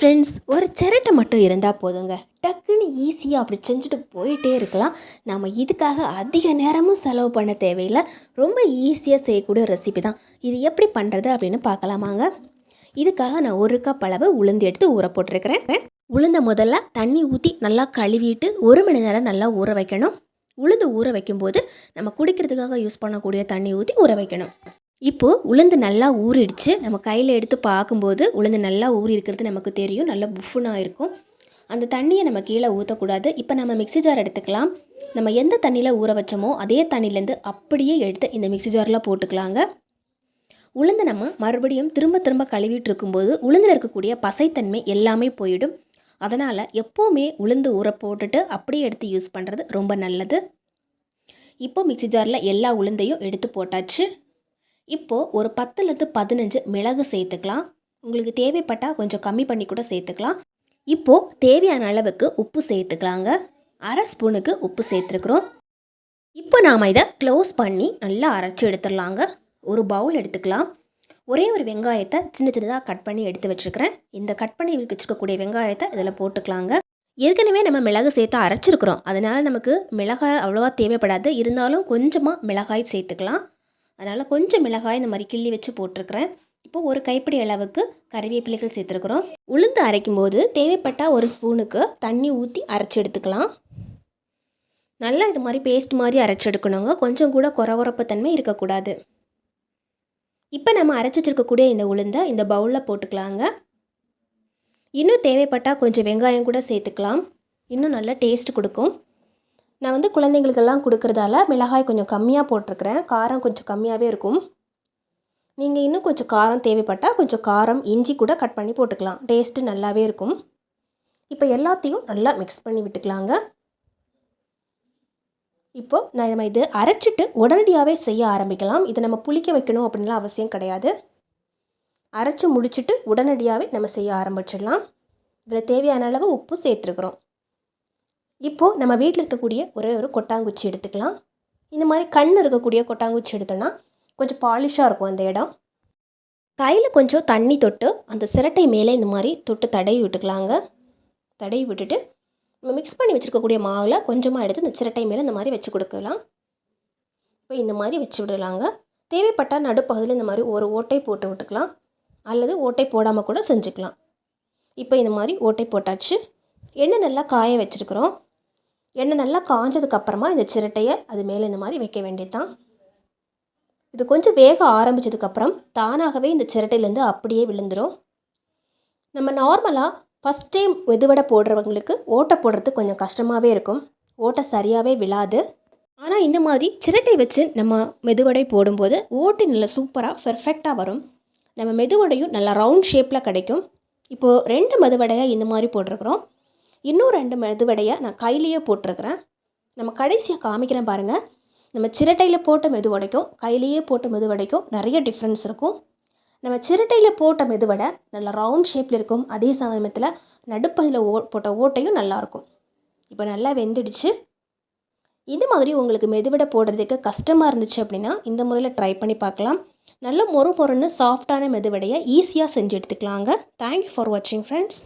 Friends ஒரு சிரட்டை மட்டும் இருந்தால் போதுங்க. டக்குன்னு ஈஸியாக அப்படி செஞ்சுட்டு போயிட்டே இருக்கலாம். நம்ம இதுக்காக அதிக நேரமும் செலவு பண்ண தேவையில்லை. ரொம்ப ஈஸியாக செய்யக்கூடிய ரெசிபி தான். இது எப்படி பண்ணுறது அப்படின்னு பார்க்கலாமாங்க? இதுக்காக நான் ஒரு கப் அளவு உளுந்து எடுத்து ஊற போட்டிருக்கிறேன். உளுந்த முதல்ல தண்ணி ஊற்றி நல்லா கழுவிட்டு ஒரு மணி நேரம் நல்லா ஊற வைக்கணும். உளுந்து ஊற வைக்கும்போது நம்ம குடிக்கிறதுக்காக யூஸ் பண்ணக்கூடிய தண்ணி ஊற்றி ஊற வைக்கணும். இப்போது உளுந்து நல்லா ஊறிடுச்சு. நம்ம கையில் எடுத்து பார்க்கும்போது உளுந்து நல்லா ஊறி இருக்கிறது நமக்கு தெரியும். நல்லா புஃபுனாக இருக்கும். அந்த தண்ணியை நம்ம கீழே ஊற்றக்கூடாது இப்போ நம்ம மிக்ஸி ஜார் எடுத்துக்கலாம். நம்ம எந்த தண்ணியில் ஊற வச்சோமோ அதே தண்ணியிலேருந்து அப்படியே எடுத்து இந்த மிக்ஸி ஜாரில் போட்டுக்கலாங்க. உளுந்து நம்ம மறுபடியும் திரும்ப திரும்ப கழுவிட்டு இருக்கும்போது உளுந்தில் இருக்கக்கூடிய பசைத்தன்மை எல்லாமே போயிடும். அதனால் எப்போவுமே உளுந்து ஊற போட்டுட்டு அப்படியே எடுத்து யூஸ் பண்ணுறது ரொம்ப நல்லது. இப்போ மிக்ஸி ஜாரில் எல்லா உளுந்தையும் எடுத்து போட்டாச்சு. இப்போது ஒரு பத்துலேருந்து பதினஞ்சு மிளகு சேர்த்துக்கலாம். உங்களுக்கு தேவைப்பட்டால் கொஞ்சம் கம்மி பண்ணி கூட சேர்த்துக்கலாம். இப்போது தேவையான அளவுக்கு உப்பு சேர்த்துக்கலாங்க. அரை ஸ்பூனுக்கு உப்பு சேர்த்துருக்குறோம். இப்போ நாம் இதை க்ளோஸ் பண்ணி நல்லா அரைச்சி எடுத்துடலாங்க. ஒரு பவுல் எடுத்துக்கலாம். ஒரே ஒரு வெங்காயத்தை சின்ன சின்னதாக கட் பண்ணி எடுத்து வச்சுருக்கிறேன். இந்த கட் பண்ணி வச்சுக்கக்கூடிய வெங்காயத்தை இதில் போட்டுக்கலாங்க. ஏற்கனவே நம்ம மிளகு சேர்த்து அரைச்சிருக்கிறோம். அதனால் நமக்கு மிளகாய் அவ்வளோவா தேவைப்படாது. இருந்தாலும் கொஞ்சமாக மிளகாய் சேர்த்துக்கலாம். அதனால் கொஞ்சம் மிளகாய் இந்த மாதிரி கிள்ளி வச்சு போட்டிருக்கிறேன். இப்போ ஒரு கைப்பிடி அளவுக்கு கறிவேப்பிலைகள் சேர்த்துருக்குறோம். உளுந்து அரைக்கும் போது தேவைப்பட்டால் ஒரு ஸ்பூனுக்கு தண்ணி ஊற்றி அரைச்சி எடுத்துக்கலாம். நல்லா இது மாதிரி பேஸ்ட் மாதிரி அரைச்சி எடுக்கணுங்க. கொஞ்சம் கூட குறகுறப்பு தன்மை இருக்கக்கூடாது. இப்போ நம்ம அரைச்சி வச்சிருக்கக்கூடிய இந்த உளுந்தை இந்த பவுலில் போட்டுக்கலாங்க. இன்னும் தேவைப்பட்டால் கொஞ்சம் வெங்காயம் கூட சேர்த்துக்கலாம். இன்னும் நல்ல டேஸ்ட் கொடுக்கும். நான் வந்து குழந்தைங்களுக்கெல்லாம் கொடுக்குறதால மிளகாய் கொஞ்சம் கம்மியாக போட்டிருக்கிறேன். காரம் கொஞ்சம் கம்மியாகவே இருக்கும். நீங்கள் இன்னும் கொஞ்சம் காரம் தேவைப்பட்டால் கொஞ்சம் காரம் இஞ்சி கூட கட் பண்ணி போட்டுக்கலாம். டேஸ்ட்டு நல்லாவே இருக்கும். இப்போ எல்லாத்தையும் நல்லா மிக்ஸ் பண்ணி விட்டுக்கலாங்க. இப்போது நம்ம இது அரைச்சிட்டு உடனடியாகவே செய்ய ஆரம்பிக்கலாம். இதை நம்ம புளிக்க வைக்கணும் அப்படின்லாம் அவசியம் கிடையாது. அரைச்சி முடிச்சுட்டு உடனடியாகவே நம்ம செய்ய ஆரம்பிச்சிடலாம். இதில் தேவையான அளவு உப்பு சேர்த்துருக்குறோம். இப்போது நம்ம வீட்டில் இருக்கக்கூடிய ஒரே ஒரு கொட்டாங்குச்சி எடுத்துக்கலாம். இந்த மாதிரி கண் இருக்கக்கூடிய கொட்டாங்குச்சி எடுத்தோன்னா கொஞ்சம் பாலிஷாக இருக்கும் அந்த இடம். கையில் கொஞ்சம் தண்ணி தொட்டு அந்த சிரட்டை மேலே இந்த மாதிரி தொட்டு தடவி விட்டுக்கலாங்க. தடவி விட்டுட்டு நம்ம மிக்ஸ் பண்ணி வச்சுருக்கக்கூடிய மாவில் கொஞ்சமாக எடுத்து இந்த சிரட்டை மேலே இந்த மாதிரி வச்சு கொடுக்கலாம். இப்போ இந்த மாதிரி வச்சு விடலாங்க. தேவைப்பட்டால் நடுப்பகுதியில் இந்த மாதிரி ஒரு ஓட்டை போட்டு விட்டுக்கலாம். அல்லது ஓட்டை போடாமல் கூட செஞ்சுக்கலாம். இப்போ இந்த மாதிரி ஓட்டை போட்டாச்சு. எண்ணெய் நல்லா காய வச்சுருக்குறோம். எண்ணெய் நல்லா காஞ்சதுக்கப்புறமா இந்த சிரட்டையை அது மேலே இந்த மாதிரி வைக்க வேண்டியது தான் இது கொஞ்சம் வேக ஆரம்பித்ததுக்கப்புறம் தானாகவே இந்த சிரட்டையிலேருந்து அப்படியே விழுந்துடும் நம்ம நார்மலாக ஃபஸ்ட் டைம் மெதுவடை போடுறவங்களுக்கு ஓட்டை போடுறது கொஞ்சம் கஷ்டமாகவே இருக்கும். ஓட்டை சரியாகவே விழாது. ஆனால் இந்த மாதிரி சிரட்டை வச்சு நம்ம மெதுவடை போடும்போது ஓட்டு நல்லா சூப்பராக பெர்ஃபெக்டாக வரும். நம்ம மெதுவடையும் நல்லா ரவுண்ட் ஷேப்பில் கிடைக்கும். இப்போது ரெண்டு மெதுவடையாக இந்த மாதிரி போட்டிருக்கிறோம். இன்னும் ரெண்டு மெதுவடையை நான் கையிலேயே போட்டிருக்கிறேன். நம்ம கடைசியாக காமிக்கிறேன் பாருங்கள் நம்ம சிரட்டையில் போட்ட மெதுவடைக்கும் கையிலேயே போட்ட மெதுவடைக்கும் நிறைய டிஃப்ரென்ஸ் இருக்கும். நம்ம சிரட்டையில் போட்ட மெதுவடை நல்லா ரவுண்ட் ஷேப்பில் இருக்கும். அதே சமயத்தில் நடுப்பதில் ஓ போட்ட ஓட்டையும் நல்லாயிருக்கும் இப்போ நல்லா வெந்துடுச்சு. இது மாதிரி உங்களுக்கு மெதுவடை போடுறதுக்கு கஷ்டமாக இருந்துச்சு அப்படின்னா இந்த முறையில் ட்ரை பண்ணி பார்க்கலாம். நல்ல மொறு மொறுன்னு சாஃப்டான மெதுவடையை ஈஸியாக செஞ்சு எடுத்துக்கலாங்க. தேங்க்யூ ஃபார் வாட்சிங் ஃப்ரெண்ட்ஸ்